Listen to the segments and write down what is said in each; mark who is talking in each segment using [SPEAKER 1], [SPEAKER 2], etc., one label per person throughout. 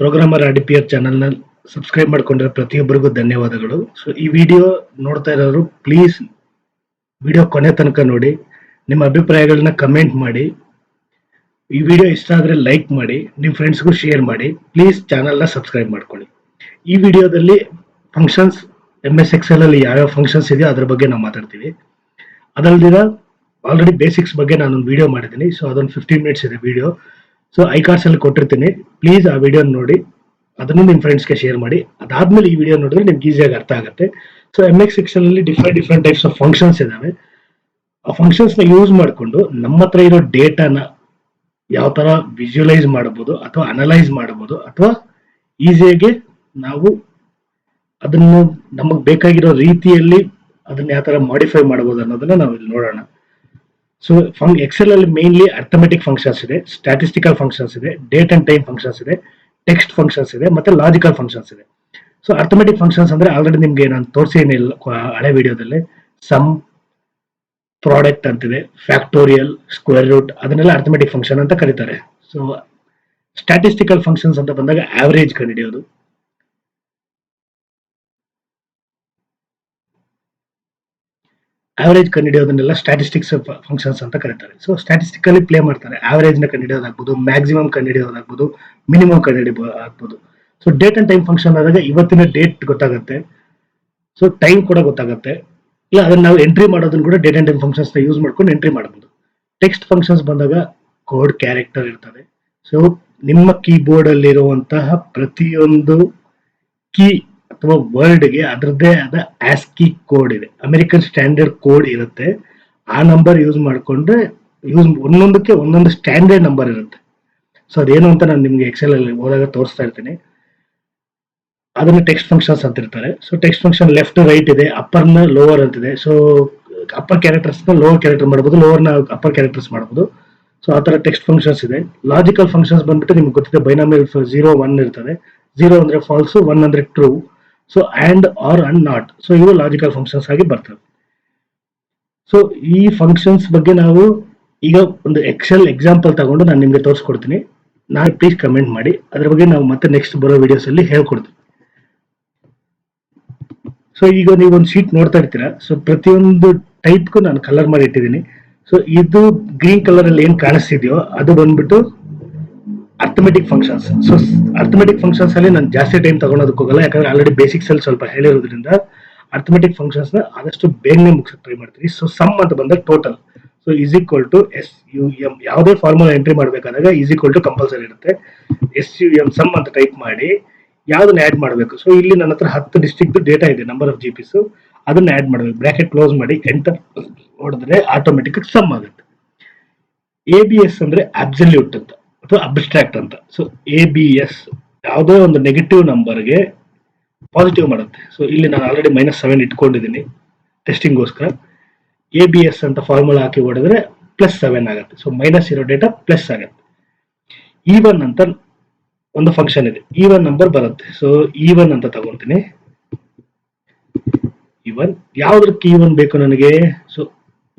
[SPEAKER 1] Programmer R ಚಾನಲ್ನ subscribe ಮಾಡ್ಕೊಂಡಿರೋ ಪ್ರತಿಯೊಬ್ಬರಿಗೂ ಧನ್ಯವಾದಗಳು. ಸೊ ಈ ವಿಡಿಯೋ ನೋಡ್ತಾ ಇರೋರು ಪ್ಲೀಸ್ ವಿಡಿಯೋ ಕೊನೆ ತನಕ ನೋಡಿ. ನಿಮ್ಮ ಅಭಿಪ್ರಾಯಗಳನ್ನ ಕಮೆಂಟ್ ಮಾಡಿ. ಈ ವಿಡಿಯೋ ಇಷ್ಟ ಆದರೆ ಲೈಕ್ ಮಾಡಿ. ನಿಮ್ಮ ಫ್ರೆಂಡ್ಸ್ಗೂ ಶೇರ್ ಮಾಡಿ. ಪ್ಲೀಸ್ ಚಾನಲ್ನ ಸಬ್ಸ್ಕ್ರೈಬ್ ಮಾಡ್ಕೊಳ್ಳಿ. ಈ ವಿಡಿಯೋದಲ್ಲಿ ಫಂಕ್ಷನ್ಸ್ ಎಂ ಎಸ್ ಎಕ್ಸೆಲ್ ಅಲ್ಲಿ ಯಾವ್ಯಾವ ಫಂಕ್ಷನ್ಸ್ ಇದೆಯೋ ಅದ್ರ ಬಗ್ಗೆ ನಾವು ಮಾತಾಡ್ತೀವಿ. ಅದಲ್ದಿರ ಆಲ್ರೆಡಿ ಬೇಸಿಕ್ಸ್ ಬಗ್ಗೆ ನಾನೊಂದು ವಿಡಿಯೋ ಮಾಡಿದ್ದೀನಿ. ಸೊ ಅದೊಂದು ಫಿಫ್ಟೀನ್ ಮಿನಿಟ್ಸ್ ಇದೆ ವಿಡಿಯೋ ಸೊ ಐ ಕಾರ್ಡ್ಸ್ ಅಲ್ಲಿ ಕೊಟ್ಟಿರ್ತೀನಿ. ಪ್ಲೀಸ್ ಆ ವಿಡಿಯೋ ನೋಡಿ. ಅದನ್ನು ನಿಮ್ಮ ಫ್ರೆಂಡ್ಸ್ಗೆ ಶೇರ್ ಮಾಡಿ. ಅದಾದ್ಮೇಲೆ ಈ ವಿಡಿಯೋ ನೋಡಿದ್ರೆ ನಿಮ್ಗೆ ಈಸಿಯಾಗಿ ಅರ್ಥ ಆಗುತ್ತೆ. ಸೊ ಎಂ ಎಕ್ಸ್ ಸೆಕ್ಷನ್ ಅಲ್ಲಿ different different types of functions ಇದಾವೆ. ಆ ಫಂಕ್ಷನ್ಸ್ನ ಯೂಸ್ ಮಾಡಿಕೊಂಡು ನಮ್ಮ ಹತ್ರ ಇರೋ ಡೇಟಾನ ಯಾವ ತರ ವಿಜುವಲೈಸ್ ಮಾಡಬಹುದು ಅಥವಾ ಅನಲೈಸ್ ಮಾಡಬಹುದು ಅಥವಾ ಈಸಿಯಾಗಿ ನಾವು ಅದನ್ನು ನಮಗೆ ಬೇಕಾಗಿರೋ ರೀತಿಯಲ್ಲಿ ಅದನ್ನ ಯಾವ ತರ ಮಾಡಿಫೈ ಮಾಡಬಹುದು ಅನ್ನೋದನ್ನ ನಾವು ಇಲ್ಲಿ ನೋಡೋಣ. ಸೊ ಫಂಕ್ ಎಕ್ಸೆಲ್ ಅಲ್ಲಿ ಮೇನ್ಲಿ ಅರ್ಥಮೆಟಿಕ್ ಫಂಕ್ಷನ್ಸ್ ಇದೆ ಸ್ಟಾಟಿಸ್ಟಿಕಲ್ ಫಂಕ್ಷನ್ಸ್ ಇದೆ ಡೇಟ್ ಅಂಡ್ ಟೈಮ್ ಫಂಕ್ಷನ್ಸ್ ಇದೆ ಟೆಕ್ಸ್ಟ್ ಫಂಕ್ಷನ್ಸ್ ಇದೆ, ಮತ್ತೆ ಲಾಜಿಕಲ್ ಫಂಕ್ಷನ್ಸ್ ಇದೆ. ಸೊ ಅರ್ಥಮೆಟಿಕ್ ಫಂಕ್ಷನ್ಸ್ ಅಂದ್ರೆ ಆಲ್ರೆಡಿ ನಿಮ್ಗೆ ನಾನು ತೋರಿಸಿಲ್ಲ ಹಳೆ ವಿಡಿಯೋದಲ್ಲಿ ಸಮ್ ಪ್ರಾಡಕ್ಟ್ ಅಂತಿದೆ ಫ್ಯಾಕ್ಟೋರಿಯಲ್ ಸ್ಕ್ವೇರ್ ರೂಟ್ ಅದನ್ನೆಲ್ಲ ಅರ್ಥಮೆಟಿಕ್ ಫಂಕ್ಷನ್ ಅಂತ ಕರೀತಾರೆ. ಸೊ ಸ್ಟಾಟಿಸ್ಟಿಕಲ್ ಫಂಕ್ಷನ್ಸ್ ಅಂತ ಬಂದಾಗ ಆವರೇಜ್ ಕಂಡುಹಿಡಿಯೋದು ಆವರೇಜ್ ಕಂಡುಹಿಡಿಯೋದನ್ನೆಲ್ಲ ಸ್ಟ್ಯಾಟಿಸ್ಟಿಕ್ಸ್ ಫಂಕ್ಷನ್ಸ್ ಅಂತ ಕರೀತಾರೆ. ಸೊ ಸ್ಟ್ಯಾಟಿಸ್ಟಿಕಲಿ ಪ್ಲೇ ಮಾಡ್ತಾರೆ. ಆವರೇಜ್ನ ಕಂಡುಹಿಡಿಯೋದಾಗ್ಬೋದು ಮ್ಯಾಕ್ಸಿಮಮ್ ಕಂಡುಹಿಡಿಯೋದಾಗ್ಬೋದು ಮಿನಿಮಮ್ ಕಂಡುಹಿಡಿಯೋ ಆಗ್ಬೋದು so date and time function ಆದಾಗ ಇವತ್ತಿನ ಡೇಟ್ ಗೊತ್ತಾಗುತ್ತೆ. ಸೊ ಟೈಮ್ ಕೂಡ ಗೊತ್ತಾಗುತ್ತೆ. ಇಲ್ಲ, ಅದನ್ನ ನಾವು ಎಂಟ್ರಿ ಮಾಡೋದನ್ನು ಕೂಡ ಡೇಟ್ ಅಂಡ್ ಟೈಮ್ ಫಂಕ್ಷನ್ಸ್ನ ಯೂಸ್ ಮಾಡ್ಕೊಂಡು ಎಂಟ್ರಿ ಮಾಡ್ಬೋದು ಟೆಕ್ಸ್ಟ್ ಫಂಕ್ಷನ್ಸ್ ಬಂದಾಗ ಕೋಡ್ ಕ್ಯಾರೆಕ್ಟರ್ ಇರ್ತದೆ. ಸೊ ನಿಮ್ಮ ಕೀಬೋರ್ಡ್ ಅಲ್ಲಿರುವಂತಹ ಪ್ರತಿಯೊಂದು ಕೀ ಅಥವಾ ವರ್ಡ್ಗೆ ಅದರದ್ದೇ ಆದ ಆಸ್ಕಿ ಕೋಡ್ ಇದೆ. ಅಮೆರಿಕನ್ ಸ್ಟ್ಯಾಂಡರ್ಡ್ ಕೋಡ್ ಇರುತ್ತೆ. ಆ ನಂಬರ್ ಯೂಸ್ ಮಾಡಿಕೊಂಡ್ರೆ ಯೂಸ್ ಒಂದೊಂದಕ್ಕೆ ಒಂದೊಂದು ಸ್ಟ್ಯಾಂಡರ್ಡ್ ನಂಬರ್ ಇರುತ್ತೆ. ಸೊ ಅದೇನು ಅಂತ ನಾನು ನಿಮ್ಗೆ ಎಕ್ಸೆಲ್ ಅಲ್ಲಿ ಹೋದಾಗ ತೋರಿಸ್ತಾ ಇರ್ತೀನಿ. ಅದನ್ನ ಟೆಕ್ಸ್ಟ್ ಫಂಕ್ಷನ್ಸ್ ಅಂತ ಇರ್ತಾರೆ. So text function left right ಇದೆ ಅಪ್ಪರ್ನ ಲೋವರ್ ಅಂತಿದೆ ಸೊ ಅಪ್ಪರ್ ಕ್ಯಾರೆಕ್ಟರ್ಸ್ನ ಲೋವರ್ ಕ್ಯಾರೆಕ್ಟರ್ ಮಾಡಬಹುದು ಲೋವರ್ನ ಅಪ್ಪರ್ ಕ್ಯಾರೆಕ್ಟರ್ಸ್ ಮಾಡಬಹುದು ಸೊ ಆ ತರ ಟೆಕ್ಸ್ಟ್ ಫಂಕ್ಷನ್ಸ್ ಇದೆ. ಲಾಜಿಕಲ್ ಫಂಕ್ಷನ್ಸ್ ಬಂದ್ಬಿಟ್ಟು ನಿಮ್ಗೆ ಗೊತ್ತಿದೆ ಬೈನಾಮಿಲ್ ಜೀರೋ ಒನ್ ಇರ್ತದೆ. ಜೀರೋ ಅಂದ್ರೆ ಫಾಲ್ಸ್ ಒನ್ ಅಂದ್ರೆ true so and or and not so ಇವು ಲಾಜಿಕಲ್ ಫಂಕ್ಷನ್ಸ್ ಆಗಿ ಬರ್ತವೆ. ಸೊ ಈ ಫಂಕ್ಷನ್ಸ್ ಬಗ್ಗೆ ನಾವು ಈಗ ಒಂದು ಎಕ್ಸೆಲ್ ಎಕ್ಸಾಂಪಲ್ ತಗೊಂಡು ನಾನು ನಿಮಗೆ ತೋರಿಸ್ಕೊಡ್ತೀನಿ. ನಾನು ಪ್ಲೀಸ್ ಕಮೆಂಟ್ ಮಾಡಿ. ಅದ್ರ ಬಗ್ಗೆ ನಾವು ಮತ್ತೆ ನೆಕ್ಸ್ಟ್ ಬರೋ ವಿಡಿಯೋಸಲ್ಲಿ ಹೇಳ್ಕೊಡ್ತೀವಿ ಸೊ ಈಗ ನೀವು ಒಂದು ಶೀಟ್ ನೋಡ್ತಾ ಇರ್ತೀರಾ? ಸೊ ಪ್ರತಿಯೊಂದು ಟೈಪ್ಗೂ ನಾನು ಕಲರ್ ಮಾಡಿ ಇಟ್ಟಿದ್ದೀನಿ. ಸೊ ಇದು ಗ್ರೀನ್ ಕಲರ್ ಅಲ್ಲಿ ಏನ್ ಕಾಣಿಸ್ತಿದೆಯೋ ಅದು ಬಂದ್ಬಿಟ್ಟು arithmetic functions so arithmetic functions ಅಲ್ಲಿ ನಾನು ಜಾಸ್ತಿ ಟೈಮ್ ತಗೊಳೋದಕ್ಕೆ ಹೋಗಲ್ಲ ಯಾಕಂದ್ರೆ ಆಲ್ರೆಡಿ ಬೇಸಿಕ್ಸ್ ಅಲ್ಲಿ ಸ್ವಲ್ಪ ಹೇಳಿರೋದ್ರಿಂದ ಅರ್ಥಮೆಟಿಕ್ ಫಂಕ್ಷನ್ಸ್ ಆದಷ್ಟು ಬೇಗನೆ ಮುಗಿಸಕ್ಕೆ ಟ್ರೈ ಮಾಡ್ತೀನಿ. ಸೊ ಸಮ್ ಅಂತ ಬಂದಾಗ total so is equal to S U M ಯಾವುದೇ ಫಾರ್ಮುಲಾ ಎಂಟ್ರಿ ಮಾಡಬೇಕಾದಾಗ ಈಸ್ ಈಕ್ವಲ್ ಟು ಕಂಪಲ್ಸರಿ ಇರುತ್ತೆ. ಎಸ್ ಯು ಎಂ ಸಮ್ ಅಂತ ಟೈಪ್ ಮಾಡಿ ಯಾವ್ದನ್ನ ಆಡ್ ಮಾಡಬೇಕು. ಸೊ ಇಲ್ಲಿ ನನ್ನ ಹತ್ರ ಹತ್ತು ಡಿಸ್ಟಿಕ್ ಡೇಟಾ ಇದೆ ನಂಬರ್ ಆಫ್ ಜಿ ಪಿಸ್ ಅದನ್ನ ಆಡ್ ಮಾಡಬೇಕು. ಬ್ರಾಕೆಟ್ ಕ್ಲೋಸ್ ಮಾಡಿ ಎಂಟರ್ ಹೊಡೆದ್ರೆ ಆಟೋಮೆಟಿಕ್ ಸಮ್ ಆಗುತ್ತೆ. ಎ ಬಿ ಎಸ್ ಅಂದ್ರೆ ಅಬ್ಸಲ್ಯೂಟ್ ಅಂತ. ಅಥವಾ ಅಬ್ಸ್ಟ್ರಾಕ್ಟ್ ಅಂತ. ಸೊ ಎ ಬಿ ಎಸ್ ಯಾವುದೋ ಒಂದು ನೆಗೆಟಿವ್ ನಂಬರ್ಗೆ ಪಾಸಿಟಿವ್ ಮಾಡುತ್ತೆ. ಸೊ ಇಲ್ಲಿ ನಾನು ಆಲ್ರೆಡಿ ಮೈನಸ್ ಸೆವೆನ್ ಇಟ್ಕೊಂಡಿದ್ದೀನಿ ಟೆಸ್ಟಿಂಗ್ಗೋಸ್ಕರ ಎ ಬಿ ಎಸ್ ಅಂತ ಫಾರ್ಮುಲಾ ಹಾಕಿ ಹೊಡೆದ್ರೆ ಪ್ಲಸ್ ಸೆವೆನ್ ಆಗುತ್ತೆ. ಸೊ ಮೈನಸ್ ಇರೋ ಡೇಟಾ ಪ್ಲಸ್ ಆಗುತ್ತೆ. ಈವನ್ ಅಂತ ಒಂದು ಫಂಕ್ಷನ್ ಇದೆ. ಈವನ್ ನಂಬರ್ ಬರುತ್ತೆ. ಸೊ ಈವನ್ ಅಂತ ತಗೊಂತೀನಿ. ಇವನ್ ಯಾವ್ದಕ್ಕೆ ಈವನ್ ಬೇಕು ನನಗೆ? ಸೊ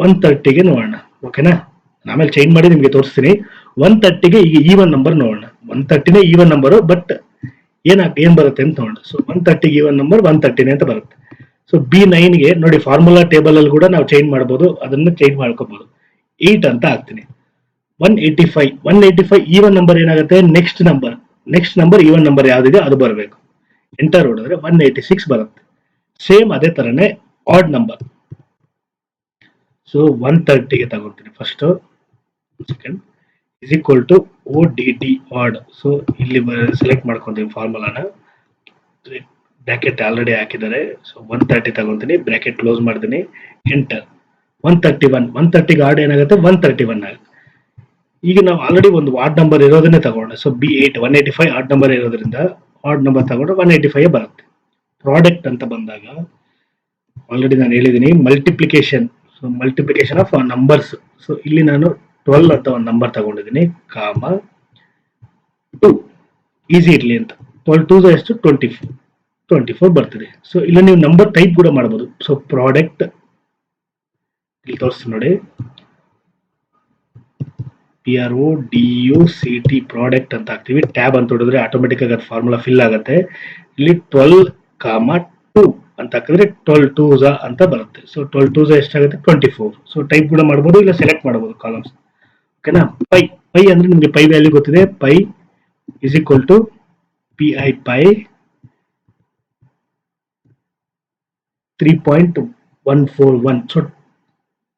[SPEAKER 1] ಒನ್ ತರ್ಟಿಗೆ ನೋಡೋಣ. ಓಕೆನಾ ಆಮೇಲೆ ಚೇಂಜ್ ಮಾಡಿ ನಿಮಗೆ ತೋರಿಸ್ತೀನಿ. ಒನ್ ತರ್ಟಿಗೆ ಈಗ ಈವನ್ ನಂಬರ್ ನೋಡೋಣ. ಒನ್ ತರ್ಟಿನೇ ಈವನ್ ನಂಬರು ಬಟ್ ಏನಾಗ ಏನ್ ಬರುತ್ತೆ ಅಂತ ನೋಡೋಣ. ಸೊ ಒನ್ ತರ್ಟಿಗೆ ಈವನ್ ನಂಬರ್ ಒನ್ ತರ್ಟಿನೇ ಅಂತ ಬರುತ್ತೆ. ಸೊ ಬಿ ನೈನ್ಗೆ ನೋಡಿ ಫಾರ್ಮುಲಾ ಟೇಬಲ್ ಅಲ್ಲಿ ಕೂಡ ನಾವು ಚೇಂಜ್ ಮಾಡ್ಬೋದು. ಅದನ್ನ ಚೇಂಜ್ ಮಾಡ್ಕೋಬಹುದು ಏಟ್ ಅಂತ ಹಾಕ್ತೀನಿ. One eighty five one eighty five even number ಏನಾಗುತ್ತೆ? Next number next number even number ಯಾವ್ದಿದೆ? ಅದು ಬರಬೇಕು. ಎಂಟರ್ ಹೊಡೆದ್ರೆ ಒನ್ ಏಯ್ಟಿ ಸಿಕ್ಸ್ ಬರುತ್ತೆ. ಸೇಮ್ ಅದೇ ತರನೇ ಆಡ್ ನಂಬರ್ ಸೊ ಒನ್ ತರ್ಟಿಗೆ ತಗೊಳ್ತೀನಿ first second is equal to O D D odd so ಇಲ್ಲಿ ಸೆಲೆಕ್ಟ್ ಮಾಡ್ಕೊಂತೀವಿ ಫಾರ್ಮುಲಾನ ಬ್ರ್ಯಾಕೆಟ್ ಆಲ್ರೆಡಿ ಹಾಕಿದ್ದಾರೆ. ಸೊ ಒನ್ ತರ್ಟಿ ತಗೊಂತೀನಿ. ಬ್ರ್ಯಾಕೆಟ್ ಕ್ಲೋಸ್ ಮಾಡ್ತೀನಿ. Enter one thirty one one ತರ್ಟಿಗೆ ಆರ್ಡ್ ಏನಾಗುತ್ತೆ? ಒನ್ ತರ್ಟಿ ಒನ್ ಆಗುತ್ತೆ. ಈಗ ನಾವು ಆಲ್ರೆಡಿ ಒಂದು ವಾರ್ಡ್ ನಂಬರ್ ಇರೋದನ್ನೇ ತಗೊಂಡೆ. So B eight one eighty five odd number ಇರೋದ್ರಿಂದ ಆರ್ಡ್ ನಂಬರ್ ತಗೊಂಡ್ರೆ ಒನ್ ಏಯ್ಟಿ ಫೈವ್ ಬರುತ್ತೆ. ಪ್ರಾಡಕ್ಟ್ ಅಂತ ಬಂದಾಗ ಆಲ್ರೆಡಿ ನಾನು ಹೇಳಿದ್ದೀನಿ multiplication so multiplication of numbers so ಇಲ್ಲಿ ನಾನು ಟ್ವೆಲ್ ಅಂತ ಒಂದು ನಂಬರ್ ತಗೊಂಡಿದ್ದೀನಿ, ಕಾಮ ಟು ಈಸಿ ಇರಲಿ ಅಂತ. ಟ್ವೆಲ್ ಟೂ ಎಷ್ಟು? ಟ್ವೆಂಟಿ ಫೋರ್ ಟ್ವೆಂಟಿ ಫೋರ್ ಬರ್ತಿದೆ. ಸೊ ಇಲ್ಲ ನೀವು ನಂಬರ್ ಟೈಪ್ ಕೂಡ ಮಾಡ್ಬೋದು. ಸೊ ಪ್ರಾಡಕ್ಟ್ ಇಲ್ಲಿ ತೋರಿಸ್ತೀನಿ ನೋಡಿ. P R O D U C T product ಅಂತ ಹಾಕ್ತೀವಿ. ಟ್ಯಾಬ್ ಅಂತ ಹೊಡಿದ್ರೆ ಆಟೋಮೆಟಿಕ್ ಆಗಿ ಅದು ಫಾರ್ಮುಲಾ ಫಿಲ್ ಆಗುತ್ತೆ. ಇಲ್ಲಿ ಟ್ವೆಲ್ ಕಾಮ ಟೂ ಅಂತ ಹಾಕಿದ್ರೆ ಟ್ವೆಲ್ ಟೂಸ ಅಂತ ಬರುತ್ತೆ. ಸೊ ಟ್ವೆಲ್ ಟೂಸ ಎಷ್ಟಾಗುತ್ತೆ? ಟ್ವೆಂಟಿ ಫೋರ್ ಸೊ ಟೈಪ್ ಕೂಡ ಮಾಡ್ಬೋದು, ಇಲ್ಲ ಸೆಲೆಕ್ಟ್ ಮಾಡ್ಬೋದು ಕಾಲಮ್ಸ್ ಓಕೆನಾ ಪೈ ಪೈ ಅಂದ್ರೆ ನಿಮಗೆ ಪೈ ವ್ಯಾಲ್ಯೂ ಗೊತ್ತಿದೆ. Pi is equal to P I pi three point one four one so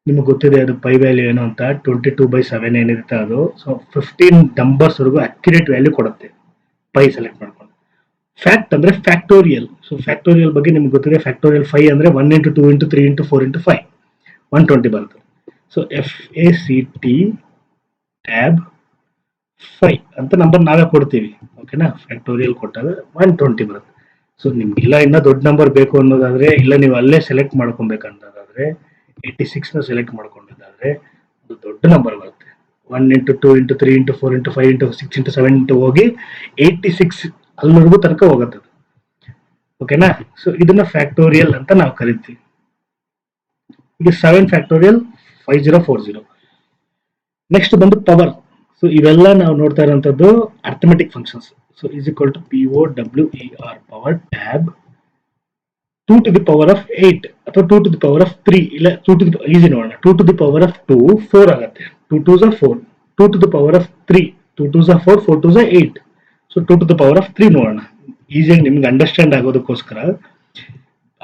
[SPEAKER 1] ನಿಮಗೆ ಗೊತ್ತಿದೆ ಅದು ಪೈ ವ್ಯಾಲ್ಯೂ ಏನು ಅಂತ. ಟ್ವೆಂಟಿ ಟೂ ಬೈ ಸೆವೆನ್ ಏನಿರುತ್ತೆ ಅದು. ಸೊ ಫಿಫ್ಟೀನ್ ನಂಬರ್ಸ್ ವರೆಗೂ ಅಕ್ಯುರೇಟ್ ವ್ಯಾಲ್ಯೂ ಕೊಡುತ್ತೆ. ಪೈ ಸೆಲೆಕ್ಟ್ ಮಾಡ್ಕೊಂಡು. ಫ್ಯಾಕ್ಟ್ ಅಂದ್ರೆ ಫ್ಯಾಕ್ಟೋರಿಯಲ್ ಸೊ ಫ್ಯಾಕ್ಟೋರಿಯಲ್ ಬಗ್ಗೆ ನಿಮ್ಗೆ ಗೊತ್ತಿದೆ. ಫ್ಯಾಕ್ಟೋರಿಯಲ್ ಫೈವ್ ಅಂದ್ರೆ one into two into three into four into five one twenty ಬರುತ್ತೆ. So F A C T tab five ಅಂತ ನಂಬರ್ ನಾವೇ ಕೊಡ್ತೀವಿ ಓಕೆನಾ ಫ್ಯಾಕ್ಟೋರಿಯಲ್ ಕೊಟ್ಟಾಗ ಒನ್ ಟ್ವೆಂಟಿ ಬರುತ್ತೆ. ಸೊ ನಿಮ್ಗೆ ಇಲ್ಲ, ಇನ್ನೂ ದೊಡ್ಡ ನಂಬರ್ ಬೇಕು ಅನ್ನೋದಾದ್ರೆ, ಇಲ್ಲ ನೀವು ಅಲ್ಲೇ ಸೆಲೆಕ್ಟ್ ಮಾಡ್ಕೊಬೇಕಂತಾದ್ರೆ ಏಯ್ಟಿ ಸಿಕ್ಸ್ನ ಸೆಲೆಕ್ಟ್ ಮಾಡ್ಕೊಂಡಿದ್ದಾದ್ರೆ, ಒಂದು ದೊಡ್ಡ ನಂಬರ್ ಬರುತ್ತೆ. One into two into three into four into five into six into seven into ಹೋಗಿ ಏಯ್ಟಿ ಸಿಕ್ಸ್ ಅಲ್ಲಿವರೆಗೂ ತನಕ ಹೋಗುತ್ತೆ. ಓಕೆನಾ ಸೊ ಇದನ್ನ ಫ್ಯಾಕ್ಟೋರಿಯಲ್ ಅಂತ ನಾವು ಕರಿತೀವಿ. ಈಗ seven factorial five zero four zero next ಬಂದು ಪವರ್ ಸೊ ಇವೆಲ್ಲ ನಾವು ನೋಡ್ತಾ ಇರುವಂತದ್ದು arithmetic functions so is equal to P O W E R power tab two to the power of eight ಅಥವಾ two to the power of three ಇಲ್ಲ two to the easy ನೋಡೋಣ. Two to the power of two four ಆಗುತ್ತೆ. Two two ಝ four two to the power of three two two ಝ four four two ಝ eight so two to the power of three ನೋಡೋಣ. ಈಸಿಯಾಗಿ ನಿಮ್ಗೆ understand ಆಗೋದಕ್ಕೋಸ್ಕರ.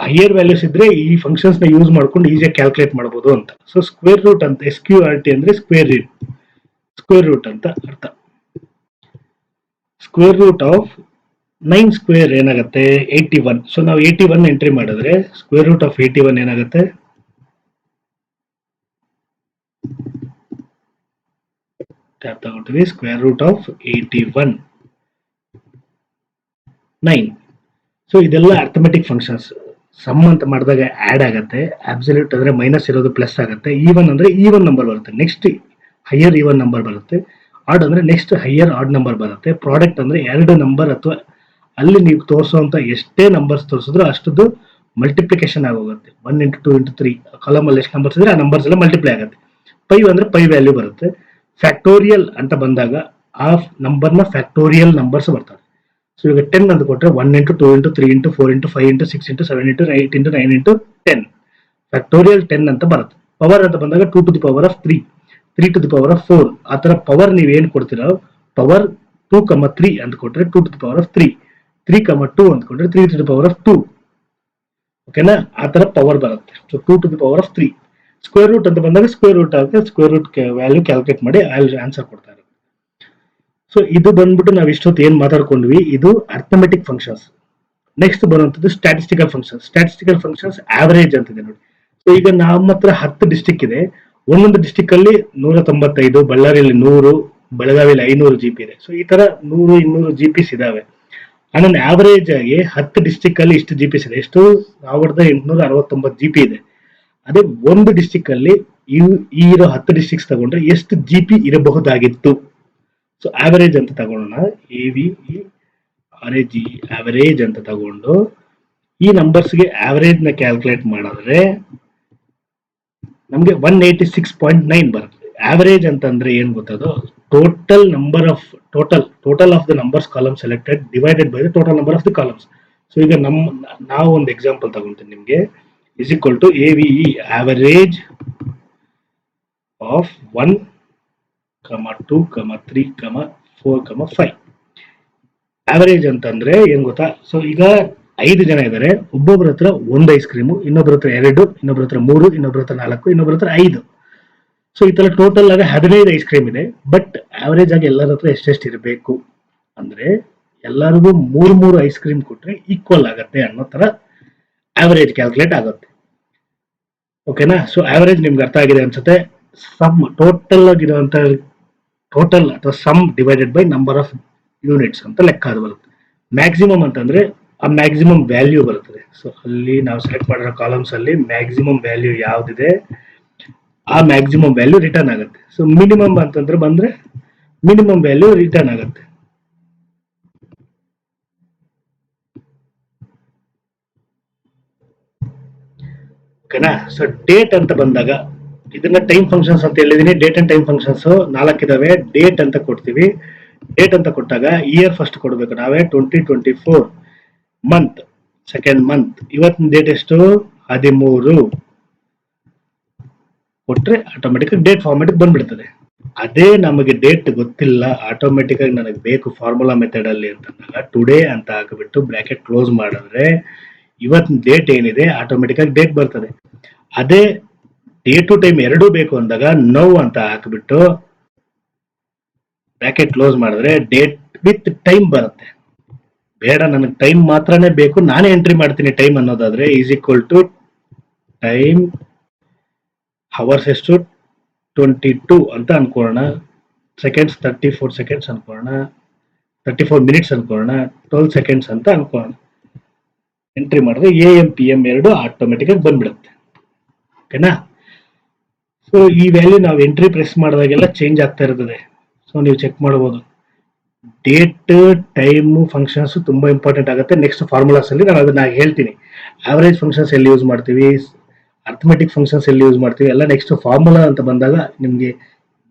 [SPEAKER 1] Higher values ಇದ್ರೆ ಈ ಫಂಕ್ಷನ್ಸ್ನ use ಮಾಡ್ಕೊಂಡು ಈಸಿಯಾಗಿ calculate ಮಾಡಬಹುದು ಅಂತ. ಸೊ ಸ್ಕ್ವೇರ್ ರೂಟ್ ಅಂತ ಎಸ್ ಕ್ಯೂ ಆರ್ ಟಿ ಅಂದ್ರೆ ಸ್ಕ್ವೇರ್ ರೂಟ್ ಸ್ಕ್ವೇರ್ ರೂಟ್ ಅಂತ ಅರ್ಥ. Square root of nine square ಏನಾಗುತ್ತೆ? ಏಯ್ಟಿ ಒನ್ ಸೊ ನಾವು ಏಯ್ಟಿ ಒನ್ ಎಂಟ್ರಿ ಮಾಡಿದ್ರೆ square root of eighty one ಏನಾಗುತ್ತೆ? ಟ್ಯಾಪ್ ತಗೊಳ್ತೀವಿ square root of eighty one nine so ಇದೆಲ್ಲ arithmetic functions sum ಅಂತ ಮಾಡಿದಾಗ ಆಡ್ ಆಗುತ್ತೆ. ಅಬ್ಸಲ್ಯೂಟ್ ಅಂದ್ರೆ ಮೈನಸ್ ಇರೋದು ಪ್ಲಸ್ ಆಗುತ್ತೆ. ಈವನ್ ಅಂದ್ರೆ ಈವನ್ ನಂಬರ್ ಬರುತ್ತೆ. ನೆಕ್ಸ್ಟ್ ಹೈಯರ್ ಈವನ್ ನಂಬರ್ ಬರುತ್ತೆ. ಆಡ್ ಅಂದ್ರೆ ನೆಕ್ಸ್ಟ್ ಹೈಯರ್ ಆಡ್ ನಂಬರ್ ಬರುತ್ತೆ. ಪ್ರಾಡಕ್ಟ್ ಅಂದ್ರೆ ಎರಡು ನಂಬರ್ ಅಥವಾ ಅಲ್ಲಿ ನೀವು ತೋರಿಸುವಂಥ ಎಷ್ಟೇ ನಂಬರ್ಸ್ ತೋರಿಸಿದ್ರು ಅಷ್ಟದ್ದು ಮಲ್ಟಿಪ್ಲಿಕೇಶನ್ ಆಗೋಗುತ್ತೆ. One into two into three ಕಾಲಮಲ್ಲಿ ಎಷ್ಟು ನಂಬರ್ಸ್ ಇದ್ರೆ ಆ ನಂಬರ್ಸ್ ಎಲ್ಲ ಮಲ್ಟಿಪ್ಲೈ ಆಗುತ್ತೆ. ಪೈ ಅಂದ್ರೆ ಪೈ ವ್ಯಾಲ್ಯೂ ಬರುತ್ತೆ. ಫ್ಯಾಕ್ಟೋರಿಯಲ್ ಅಂತ ಬಂದಾಗ ಆ ನಂಬರ್ನ ಫ್ಯಾಕ್ಟೋರಿಯಲ್ ನಂಬರ್ಸ್ ಬರ್ತವೆ. ಸೊ ಈಗ ಟೆನ್ ಅಂತ ಕೊಟ್ಟರೆ one into two into three into four into five into six into seven into eight into nine into ten factorial ten ಅಂತ ಬರುತ್ತೆ. ಪವರ್ ಅಂತ ಬಂದಾಗ two to the power of three three to the power of four ಆ ಥರ power ನೀವು ಏನು ಕೊಡ್ತೀರೋ power two comma three ಅಂತ ಕೊಟ್ಟರೆ two to the power of three three comma two ಅಂತ ಕೊಟ್ಟರೆ three to the power of two ಓಕೆನಾ ಆ ಥರ ಪವರ್ ಬರುತ್ತೆ. So two to the power of three square root ಅಂತ ಬಂದಾಗ ಸ್ಕ್ವೇರ್ ರೂಟ್ ಆಗುತ್ತೆ. ಸ್ಕ್ವೇರ್ ರೂಟ್ ವ್ಯಾಲ್ಯೂ ಕ್ಯಾಲ್ಕುಲೇಟ್ ಮಾಡಿ ಆನ್ಸರ್ ಕೊಡ್ತಾರೆ. ಸೊ ಇದು ಬಂದ್ಬಿಟ್ಟು ನಾವು ಇಷ್ಟೊತ್ತು ಏನು ಮಾತಾಡ್ಕೊಂಡ್ವಿ, ಇದು ಅರ್ಥಮೆಟಿಕ್ ಫಂಕ್ಷನ್ಸ್ ನೆಕ್ಸ್ಟ್ ಬರುವಂಥದ್ದು statistical functions statistical functions average ಅಂತಿದೆ ನೋಡಿ. ಸೊ ಈಗ ನಮ್ಮ ಹತ್ರ ಹತ್ತು ಡಿಸ್ಟಿಕ್ ಇದೆ. ಒಂದೊಂದು ಡಿಸ್ಟಿಕ್ ಅಲ್ಲಿ ನೂರ ತೊಂಬತ್ತೈದು ಬಳ್ಳಾರಿಯಲ್ಲಿ ನೂರು, ಬೆಳಗಾವಿಯಲ್ಲಿ ಐನೂರು ಜಿ ಪಿ ಇದೆ. ಸೊ ಈ ತರ ನೂರು, ಇನ್ನೂರು ಜಿ ಪಿಸ್ ಇದಾವೆ. ಆನಂದ್ ಆವರೇಜ್ ಆಗಿ ಹತ್ತು ಡಿಸ್ಟಿಕ್ ಅಲ್ಲಿ ಇಷ್ಟು ಜಿ ಪಿಸ್ ಇದೆ. ಎಷ್ಟು? ಸಾವಿರದ ಎಂಟುನೂರ ಅರವತ್ತೊಂಬತ್ತು ಜಿ ಪಿ ಇದೆ. ಅದೇ ಒಂದು ಡಿಸ್ಟಿಕ್ ಅಲ್ಲಿ ಈ ಇರೋ ಹತ್ತು ಡಿಸ್ಟಿಕ್ಸ್ ತಗೊಂಡ್ರೆ ಎಷ್ಟು ಜಿ ಪಿ ಇರಬಹುದಾಗಿತ್ತು? ಸೊ ಆವರೇಜ್ ಅಂತ ತಗೊಳ್ಳೋಣ. A V R A G average ಅಂತ ತಗೊಂಡು, ಈ ನಂಬರ್ಸ್ಗೆ ಆವರೇಜ್ನ ಕ್ಯಾಲ್ಕುಲೇಟ್ ಮಾಡಿದ್ರೆ ನಮಗೆ one eighty six point nine ಬರುತ್ತೆ. ಆವರೇಜ್ ಅಂತಂದ್ರೆ ಏನು ಗೊತ್ತದು? Total number of total total of the numbers column selected divided by the total number of the columns so ಈಗ ನಮ್ಮ ನಾವು ಒಂದು ಎಕ್ಸಾಂಪಲ್ ತಗೊಳ್ತೀನಿ ನಿಮಗೆ. Is equal to A V E average of one comma two comma three comma four comma five average ಅಂತಂದ್ರೆ ಏನ್ ಗೊತ್ತಾ? So ಈಗ ಐದು ಜನ ಇದ್ದಾರೆ ಒಬ್ಬೊಬ್ಬರ ಹತ್ರ ಒಂದು ಐಸ್ ಕ್ರೀಮು ಇನ್ನೊಬ್ಬರ ಹತ್ರ ಎರಡು ಇನ್ನೊಬ್ಬರ ಹತ್ರ ಮೂರು ಇನ್ನೊಬ್ಬರ ಹತ್ರ ನಾಲ್ಕು ಇನ್ನೊಬ್ಬರ ಹತ್ರ ಐದು. ಸೊ ಈ ತರ ಟೋಟಲ್ ಆಗಿ ಹದಿನೈದು ಐಸ್ ಕ್ರೀಮ್ ಇದೆ. ಬಟ್ ಆವರೇಜ್ ಆಗಿ ಎಲ್ಲರ ಹತ್ರ ಎಷ್ಟೆಷ್ಟು ಇರಬೇಕು? ಅಂದ್ರೆ ಎಲ್ಲರಿಗೂ ಮೂರು ಮೂರು ಐಸ್ ಕ್ರೀಮ್ ಕೊಟ್ರೆ ಈಕ್ವಲ್ ಆಗತ್ತೆ ಅನ್ನೋ ತರ ಆವರೇಜ್ ಕ್ಯಾಲ್ಕುಲೇಟ್ ಆಗುತ್ತೆ. ಓಕೆನಾ ಸೊ ಆವರೇಜ್ ನಿಮ್ಗೆ ಅರ್ಥ ಆಗಿದೆ ಅನ್ಸುತ್ತೆ. ಸಮ್ ಟೋಟಲ್ ಆಗಿರುವಂತ ಟೋಟಲ್ ಅಥವಾ sum divided by number of units ಅಂತ ಲೆಕ್ಕ ಅದು ಬರುತ್ತೆ. ಮ್ಯಾಕ್ಸಿಮಮ್ ಅಂತಂದ್ರೆ ಆ ಮ್ಯಾಕ್ಸಿಮಮ್ ವ್ಯಾಲ್ಯೂ ಬರುತ್ತದೆ ಸೊ ಅಲ್ಲಿ ನಾವು ಸೆಲೆಕ್ಟ್ ಮಾಡಿರೋ ಕಾಲಮ್ಸ್ ಅಲ್ಲಿ ಮ್ಯಾಕ್ಸಿಮಮ್ ವ್ಯಾಲ್ಯೂ ಯಾವ್ದಿದೆ, ಆ ಮ್ಯಾಕ್ಸಿಮಮ್ ವ್ಯಾಲ್ಯೂ ರಿಟರ್ನ್ ಆಗುತ್ತೆ. ಸೊ ಮಿನಿಮಮ್ ಅಂತಂದ್ರೆ ಬಂದ್ರೆ ಮಿನಿಮಮ್ ವ್ಯಾಲ್ಯೂ ರಿಟರ್ನ್ ಆಗುತ್ತೆ. ಓಕೆನಾ ಸೊ ಡೇಟ್ ಅಂತ ಬಂದಾಗ ಇದನ್ನ ಟೈಮ್ ಫಂಕ್ಷನ್ಸ್ ಅಂತ ಹೇಳಿದೀನಿ. ಡೇಟ್ ಅಂಡ್ ಟೈಮ್ ಫಂಕ್ಷನ್ಸ್ ನಾಲ್ಕಿದಾವೆ ಡೇಟ್ ಅಂತ ಕೊಡ್ತೀವಿ. ಡೇಟ್ ಅಂತ ಕೊಟ್ಟಾಗ ಇಯರ್ ಫಸ್ಟ್ ಕೊಡಬೇಕು. ನಾವೇ twenty twenty four month second month ಇವತ್ತಿನ ಡೇಟ್ ಎಷ್ಟು? ಹದಿಮೂರು. ಕೊಟ್ರೆ ಆಟೋಮೆಟಿಕ್ ಡೇಟ್ ಫಾರ್ಮೆಟ್ ಬಂದ್ಬಿಡ್ತದೆ. ಅದೇ ನಮಗೆ ಡೇಟ್ ಗೊತ್ತಿಲ್ಲ. ಆಟೋಮೆಟಿಕ್ ಆಗಿ ನನಗೆ ಬೇಕು ಫಾರ್ಮುಲಾ ಮೆಥಡ್ ಅಲ್ಲಿ ಅಂತಂದಾಗ ಟುಡೇ ಅಂತ ಹಾಕಿಬಿಟ್ಟು ಬ್ರಾಕೆಟ್ ಕ್ಲೋಸ್ ಮಾಡಿದ್ರೆ ಇವತ್ತಿನ ಡೇಟ್ ಏನಿದೆ? ಆಟೋಮೆಟಿಕ್ ಆಗಿ ಡೇಟ್ ಬರ್ತದೆ. ಅದೇ ಡೇ ಟು ಟೈಮ್ ಎರಡೂ ಬೇಕು ಅಂದಾಗ ನೋವು ಅಂತ ಹಾಕಿಬಿಟ್ಟು ಬ್ರಾಕೆಟ್ ಕ್ಲೋಸ್ ಮಾಡಿದ್ರೆ ಡೇಟ್ ವಿತ್ ಟೈಮ್ ಬರುತ್ತೆ. ಬೇಡ, ನನಗೆ ಟೈಮ್ ಮಾತ್ರನೇ ಬೇಕು. ನಾನೇ ಎಂಟ್ರಿ ಮಾಡ್ತೀನಿ ಟೈಮ್ ಅನ್ನೋದಾದ್ರೆ is equal to time hours ಎಷ್ಟು ಟ್ವೆಂಟಿ ಟೂ ಅಂತ ಅನ್ಕೊಳ್ಳೋಣ. ಸೆಕೆಂಡ್ಸ್ ತರ್ಟಿ ಫೋರ್ ಸೆಕೆಂಡ್ಸ್ ಅನ್ಕೊಳ್ಳೋಣ. ತರ್ಟಿ ಫೋರ್ ಮಿನಿಟ್ಸ್ ಅನ್ಕೊಳ್ಳೋಣ. ಟ್ವೆಲ್ ಸೆಕೆಂಡ್ಸ್ ಅಂತ ಅನ್ಕೊಳ್ಳೋಣ. ಎಂಟ್ರಿ ಮಾಡಿದ್ರೆ ಎ ಎಂ ಪಿ ಎಂ ಎರಡು ಆಟೋಮೆಟಿಕ್ ಆಗಿ ಬಂದ್ಬಿಡುತ್ತೆ. ಓಕೆನಾ? ಸೊ ಈ ವ್ಯಾಲ್ಯೂ ನಾವು ಎಂಟ್ರಿ ಪ್ರೆಸ್ ಮಾಡಿದಾಗೆಲ್ಲ ಚೇಂಜ್ ಆಗ್ತಾ ಇರ್ತದೆ. ಸೊ ನೀವು ಚೆಕ್ ಮಾಡ್ಬೋದು. ಡೇಟ್ ಟೈಮ್ ಫಂಕ್ಷನ್ಸ್ ತುಂಬಾ ಇಂಪಾರ್ಟೆಂಟ್ ಆಗುತ್ತೆ. ನೆಕ್ಸ್ಟ್ ಫಾರ್ಮುಲಾಸ್ ಅಲ್ಲಿ ನಾನು ಅದನ್ನ ಹೇಳ್ತೀನಿ. ಆವರೇಜ್ ಫಂಕ್ಷನ್ಸ್ ಎಲ್ಲಿ ಯೂಸ್ ಮಾಡ್ತೀವಿ? ಅರ್ಥಮೆಟಿಕ್ ಫಂಕ್ಷನ್ಸ್ ಎಲ್ಲಿ ಯೂಸ್ ಮಾಡ್ತೀವಿ? ಎಲ್ಲ ನೆಕ್ಸ್ಟ್ ಫಾರ್ಮುಲಾ ಅಂತ ಬಂದಾಗ ನಿಮಗೆ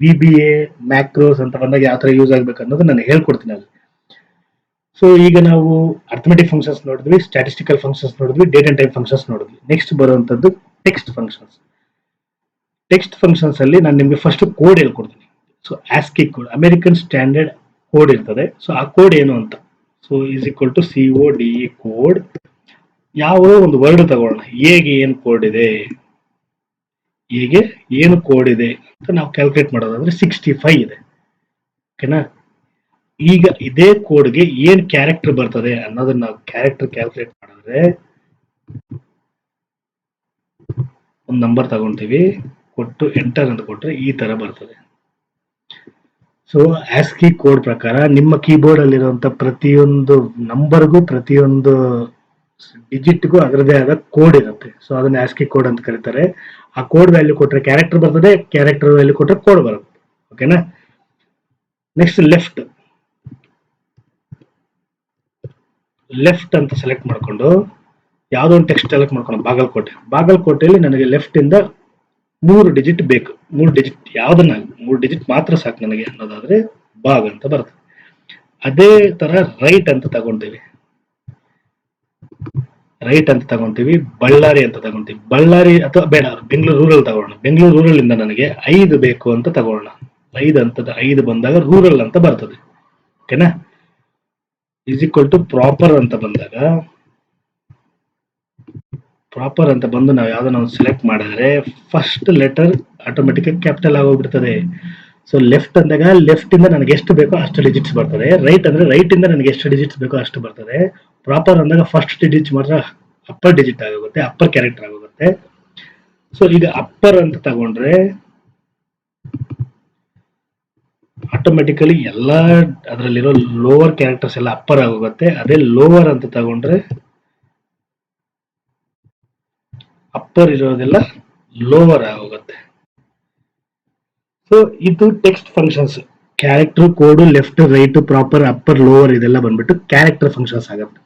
[SPEAKER 1] ಬಿ ಬಿ ಎ ಮ್ಯಾಕ್ರೋಸ್ ಅಂತ ಬಂದಾಗ ಯಾವ ಥರ ಯೂಸ್ ಆಗಬೇಕು ಅನ್ನೋದು ನಾನು ಹೇಳ್ಕೊಡ್ತೀನಿ ಅಲ್ಲಿ. ಸೊ ಈಗ ನಾವು ಅರ್ಥಮೆಟಿಕ್ ಫಂಕ್ಷನ್ಸ್ ನೋಡಿದ್ವಿ ಸ್ಟ್ಯಾಟಿಸ್ಟಿಕಲ್ ಫಂಕ್ಷನ್ಸ್ ನೋಡಿದ್ವಿ ಡೇಟ್ ಅಂಡ್ ಟೈಮ್ ಫಂಕ್ಷನ್ಸ್ ನೋಡಿದ್ವಿ. ನೆಕ್ಸ್ಟ್ ಬರುವಂಥದ್ದು ಟೆಕ್ಸ್ಟ್ ಫಂಕ್ಷನ್ಸ್ ಟೆಕ್ಸ್ಟ್ ಫಂಕ್ಷನ್ಸ್ ಅಲ್ಲಿ ನಾನು ನಿಮಗೆ ಫಸ್ಟ್ ಕೋಡ್ ಹೇಳ್ಕೊಡ್ತೀನಿ. So ASCII code American standard code ಇರ್ತದೆ. ಸೊ ಆ ಕೋಡ್ ಏನು ಅಂತ? So is equal to C O D code ಯಾವುದೋ ಒಂದು ವರ್ಡ್ ತಗೊಳ್ಳೋಣ. ಹೇಗೆ ಏನು ಕೋಡ್ ಇದೆ? ಹೇಗೆ ಏನು ಕೋಡ್ ಇದೆ ಅಂತ ನಾವು ಕ್ಯಾಲ್ಕುಲೇಟ್ ಮಾಡೋದಾದ್ರೆ ಸಿಕ್ಸ್ಟಿ ಫೈವ್ ಇದೆ ಓಕೆನಾ ಈಗ ಇದೇ ಕೋಡ್ಗೆ ಏನು ಕ್ಯಾರೆಕ್ಟರ್ ಬರ್ತದೆ ಅನ್ನೋದನ್ನ ನಾವು ಕ್ಯಾರೆಕ್ಟರ್ ಕ್ಯಾಲ್ಕುಲೇಟ್ ಮಾಡಿದ್ರೆ, ಒಂದು ನಂಬರ್ ತಗೊಂತೀವಿ. ಕೊಟ್ಟು ಎಂಟರ್ ಅಂತ ಕೊಟ್ಟರೆ ಈ ಥರ ಬರ್ತದೆ. ಸೊ ಆಸ್ಕಿ ಕೋಡ್ ಪ್ರಕಾರ ನಿಮ್ಮ ಕೀಬೋರ್ಡ್ ಅಲ್ಲಿರುವಂತ ಪ್ರತಿಯೊಂದು ನಂಬರ್ಗೂ ಪ್ರತಿಯೊಂದು ಡಿಜಿಟ್ಗೂ ಅದರದೇ ಆದ ಕೋಡ್ ಇರುತ್ತೆ. ಸೊ ಅದನ್ನ ಆಸ್ಕಿ ಕೋಡ್ ಅಂತ ಕರೀತಾರೆ. ಆ ಕೋಡ್ ವ್ಯಾಲ್ಯೂ ಕೊಟ್ಟರೆ ಕ್ಯಾರೆಕ್ಟರ್ ಬರ್ತದೆ ಕ್ಯಾರೆಕ್ಟರ್ ವ್ಯಾಲ್ಯೂ ಕೊಟ್ಟರೆ ಕೋಡ್ ಬರುತ್ತೆ. ಓಕೆನಾ ನೆಕ್ಸ್ಟ್ ಲೆಫ್ಟ್ ಲೆಫ್ಟ್ ಅಂತ ಸೆಲೆಕ್ಟ್ ಮಾಡಿಕೊಂಡು, ಯಾವುದೋ ಒಂದು ಟೆಕ್ಸ್ಟ್ ಸೆಲೆಕ್ಟ್ ಮಾಡ್ಕೊಂಡು, ಬಾಗಲಕೋಟೆ. ಬಾಗಲಕೋಟೆಯಲ್ಲಿ ನನಗೆ ಲೆಫ್ಟಿಂದ ಮೂರು ಡಿಜಿಟ್ ಬೇಕು. ಮೂರು ಡಿಜಿಟ್ ಯಾವ್ದನ್ನ ಮೂರು ಡಿಜಿಟ್ ಮಾತ್ರ ಸಾಕು ನನಗೆ ಅನ್ನೋದಾದ್ರೆ ಬಾಗ್ ಅಂತ ಬರುತ್ತೆ ಅದೇ ತರ ರೈಟ್ ಅಂತ ತಗೊಂತೀವಿ. ರೈಟ್ ಅಂತ ತಗೊಂತೀವಿ, ಬಳ್ಳಾರಿ ಅಂತ ತಗೊಂತೀವಿ. ಬಳ್ಳಾರಿ ಅಥವಾ ಬೇಡ, ಬೆಂಗಳೂರು ರೂರಲ್ ತಗೊಳ್ಳೋಣ. ಬೆಂಗಳೂರು ರೂರಲ್ ಇಂದ ನನಗೆ ಐದು ಬೇಕು ಅಂತ ತಗೊಳ್ಳೋಣ. ಐದು ಅಂತದ ಐದು ಬಂದಾಗ ರೂರಲ್ ಅಂತ ಬರ್ತದೆ. ಓಕೆನಾ? ಈಸ್ ಈಕ್ವಲ್ ಟು ಪ್ರಾಪರ್ ಅಂತ ಬಂದಾಗ ಪ್ರಾಪರ್ ಅಂತ ಬಂದು ನಾವು ಯಾವ್ದನ್ನ ಒಂದು ಸೆಲೆಕ್ಟ್ ಮಾಡಿದ್ರೆ ಫಸ್ಟ್ ಲೆಟರ್ ಆಟೋಮೆಟಿಕ್ ಕ್ಯಾಪಿಟಲ್ ಆಗೋಗ್ಬಿಡ್ತದೆ. ಸೊ ಲೆಫ್ಟ್ ಅಂದಾಗ ಲೆಫ್ಟ್ ಇಂದ ನನಗೆ ಎಷ್ಟು ಬೇಕೋ ಅಷ್ಟು ಡಿಜಿಟ್ಸ್ ಬರ್ತದೆ. ರೈಟ್ ಅಂದ್ರೆ ರೈಟ್ ಇಂದ ನನಗೆ ಎಷ್ಟು ಡಿಜಿಟ್ಸ್ ಬೇಕೋ ಅಷ್ಟು ಬರ್ತದೆ. ಪ್ರಾಪರ್ ಅಂದಾಗ ಫಸ್ಟ್ ಡಿಜಿಟ್ ಮಾತ್ರ ಅಪ್ಪರ್ ಡಿಜಿಟ್ ಆಗೋಗುತ್ತೆ ಅಪ್ಪರ್ ಕ್ಯಾರೆಕ್ಟರ್ ಆಗೋಗುತ್ತೆ. ಸೊ ಈಗ ಅಪ್ಪರ್ ಅಂತ ತಗೊಂಡ್ರೆ ಆಟೋಮೆಟಿಕಲಿ ಎಲ್ಲ ಅದರಲ್ಲಿರೋ ಲೋವರ್ ಕ್ಯಾರೆಕ್ಟರ್ಸ್ ಎಲ್ಲ ಅಪ್ಪರ್ ಆಗೋಗುತ್ತೆ. ಅದೇ ಲೋವರ್ ಅಂತ ತಗೊಂಡ್ರೆ ಅಪ್ಪರ್ ಇರೋದೆಲ್ಲ ಲೋವರ್ ಆಗೋಗುತ್ತೆ. ಸೊ ಇದು text functions character code left right proper upper lower ಇದೆಲ್ಲ ಬಂದ್ಬಿಟ್ಟು ಕ್ಯಾರೆಕ್ಟರ್ ಫಂಕ್ಷನ್ಸ್ ಆಗುತ್ತೆ.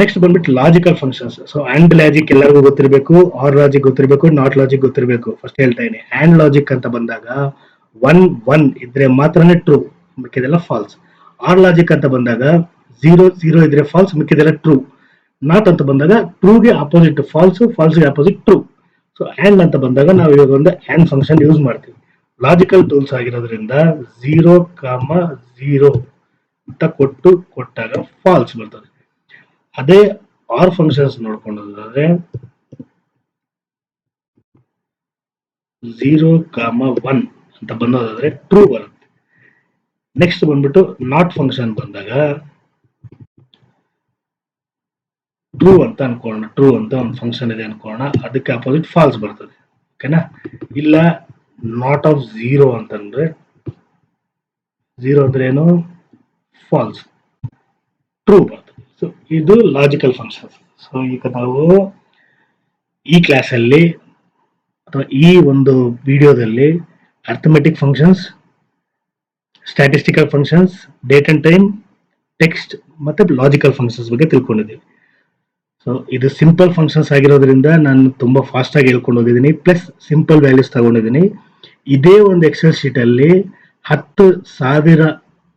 [SPEAKER 1] ನೆಕ್ಸ್ಟ್ ಬಂದ್ಬಿಟ್ಟು logical functions so and logic ಎಲ್ಲರಿಗೂ ಗೊತ್ತಿರಬೇಕು ಆರ್ ಲಾಜಿಕ್ ಗೊತ್ತಿರಬೇಕು ನಾಟ್ ಲಾಜಿಕ್ ಗೊತ್ತಿರಬೇಕು. ಫಸ್ಟ್ ಹೇಳ್ತಾ ಇದ್ದೀನಿ. ಆ್ಯಂಡ್ ಲಾಜಿಕ್ ಅಂತ ಬಂದಾಗ ಒನ್ ಒನ್ ಇದ್ರೆ ಮಾತ್ರನೇ ಟ್ರೂ ಮಿಕ್ಕಿದೆಲ್ಲ ಫಾಲ್ಸ್ ಆರ್ ಲಾಜಿಕ್ ಅಂತ ಬಂದಾಗ ಝೀರೋ ಝೀರೋ ಇದ್ರೆ ಫಾಲ್ಸ್ ಮಿಕ್ಕಿದೆಲ್ಲ ಟ್ರೂ ನಾಟ್ ಅಂತ ಬಂದಾಗ ಟ್ರೂಗೆ ಅಪೋಸಿಟ್ ಫಾಲ್ಸ್ ಫಾಲ್ಸ್ಗೆ ಅಪೋಸಿಟ್ ಟ್ರೂ ಸೊ ಆ್ಯಂಡ್ ಅಂತ ಬಂದಾಗ ನಾವು ಇವಾಗ ಒಂದು ಆ್ಯಂಡ್ ಫಂಕ್ಷನ್ ಯೂಸ್ ಮಾಡ್ತೀವಿ. ಲಾಜಿಕಲ್ ಟೂಲ್ಸ್ ಆಗಿರೋದ್ರಿಂದ ಝೀರೋ ಕಾಮ ಝೀರೋ ಅಂತ ಕೊಟ್ಟು ಕೊಟ್ಟಾಗ ಫಾಲ್ಸ್ ಬರ್ತದೆ. ಅದೇ ಆರ್ ಫಂಕ್ಷನ್ಸ್ ನೋಡ್ಕೊಂಡ್ರೆ ಝೀರೋ ಕಾಮ ಒನ್ ಅಂತ ಬಂದೋದಾದ್ರೆ ಟ್ರೂ ಬರುತ್ತೆ. ನೆಕ್ಸ್ಟ್ ಬಂದ್ಬಿಟ್ಟು ನಾಟ್ ಫಂಕ್ಷನ್ ಬಂದಾಗ ಟ್ರೂ ಅಂತ ಅನ್ಕೊಳ್ಳೋಣ ಟ್ರೂ ಅಂತ ಒಂದು ಫಂಕ್ಷನ್ ಇದೆ ಅನ್ಕೊಳ್ಳೋಣ. ಅದಕ್ಕೆ ಅಪೋಸಿಟ್ ಫಾಲ್ಸ್ ಬರ್ತದೆ. ಓಕೆನಾ ಇಲ್ಲ ನಾಟ್ ಆಫ್ ಝೀರೋ ಅಂತಂದ್ರೆ ಝೀರೋ ಅಂದ್ರೆ ಏನು? ಫಾಲ್ಸ್ ಟ್ರೂ ಬರ್ತದೆ. ಸೊ ಇದು ಲಾಜಿಕಲ್ ಫಂಕ್ಷನ್ಸ್ ಸೊ ಈಗ ನಾವು ಈ ಕ್ಲಾಸಲ್ಲಿ ಅಥವಾ ಈ ಒಂದು ವಿಡಿಯೋದಲ್ಲಿ arithmetic functions statistical functions date and time text ಮತ್ತೆ ಲಾಜಿಕಲ್ ಫಂಕ್ಷನ್ಸ್ ಬಗ್ಗೆ ತಿಳ್ಕೊಂಡಿದ್ದೀವಿ. ಸೊ ಇದು ಸಿಂಪಲ್ ಫಂಕ್ಷನ್ಸ್ ಆಗಿರೋದ್ರಿಂದ ನಾನು ತುಂಬಾ ಫಾಸ್ಟ್ ಆಗಿ ಹೇಳ್ಕೊಂಡು ಹೋಗಿದ್ದೀನಿ. ಪ್ಲಸ್ ಸಿಂಪಲ್ ವ್ಯಾಲ್ಯೂಸ್ ತಗೊಂಡಿದ್ದೀನಿ. ಇದೇ ಒಂದು ಎಕ್ಸೆಲ್ ಶೀಟ್ ಅಲ್ಲಿ ಹತ್ತು ಸಾವಿರ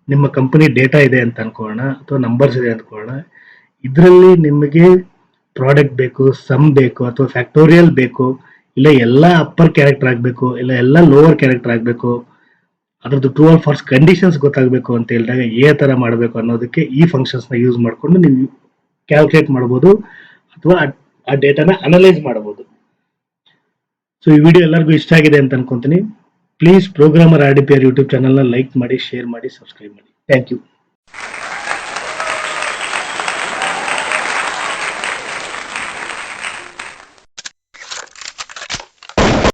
[SPEAKER 1] ನಿಮ್ಮ ಕಂಪನಿ ಡೇಟಾ ಇದೆ ಅಂತ ಅನ್ಕೊಳ್ಳೋಣ. ಅಥವಾ ನಂಬರ್ಸ್ ಇದೆ ಅಂದ್ಕೊಳ್ಳೋಣ ಇದರಲ್ಲಿ ನಿಮಗೆ ಪ್ರಾಡಕ್ಟ್ ಬೇಕು ಸಮ್ ಬೇಕು, ಅಥವಾ ಫ್ಯಾಕ್ಟೋರಿಯಲ್ ಬೇಕು, ಇಲ್ಲ ಎಲ್ಲ ಅಪ್ಪರ್ ಕ್ಯಾರೆಕ್ಟರ್ ಆಗಬೇಕು, ಇಲ್ಲ ಎಲ್ಲ ಲೋವರ್ ಕ್ಯಾರೆಕ್ಟರ್ ಆಗಬೇಕು, ಅದ್ರದ್ದು ಟ್ರೂ ಆರ್ ಫಾರ್ಸ್ ಕಂಡೀಷನ್ಸ್ ಗೊತ್ತಾಗಬೇಕು ಅಂತ ಹೇಳಿದಾಗ ಯಾವ ಥರ ಮಾಡಬೇಕು ಅನ್ನೋದಕ್ಕೆ ಈ ಫಂಕ್ಷನ್ಸ್ನ ಯೂಸ್ ಮಾಡಿಕೊಂಡು ನೀವು ಕ್ಯಾಲ್ಕುಲೇಟ್ ಮಾಡಬಹುದು ಅಥವಾ ಆ- ಆ ಡೇಟಾನ ಅನಲೈಸ್ ಮಾಡಬಹುದು ಸೊ ಈ ವಿಡಿಯೋ ಎಲ್ಲರಿಗೂ ಇಷ್ಟ ಆಗಿದೆ ಅಂತ ಅನ್ಕೊಂತೀನಿ. Please programmer R D P R YouTube ಚಾನಲ್ನ ಲೈಕ್ ಮಾಡಿ ಶೇರ್ ಮಾಡಿ ಸಬ್ಸ್ಕ್ರೈಬ್ ಮಾಡಿ. Thank you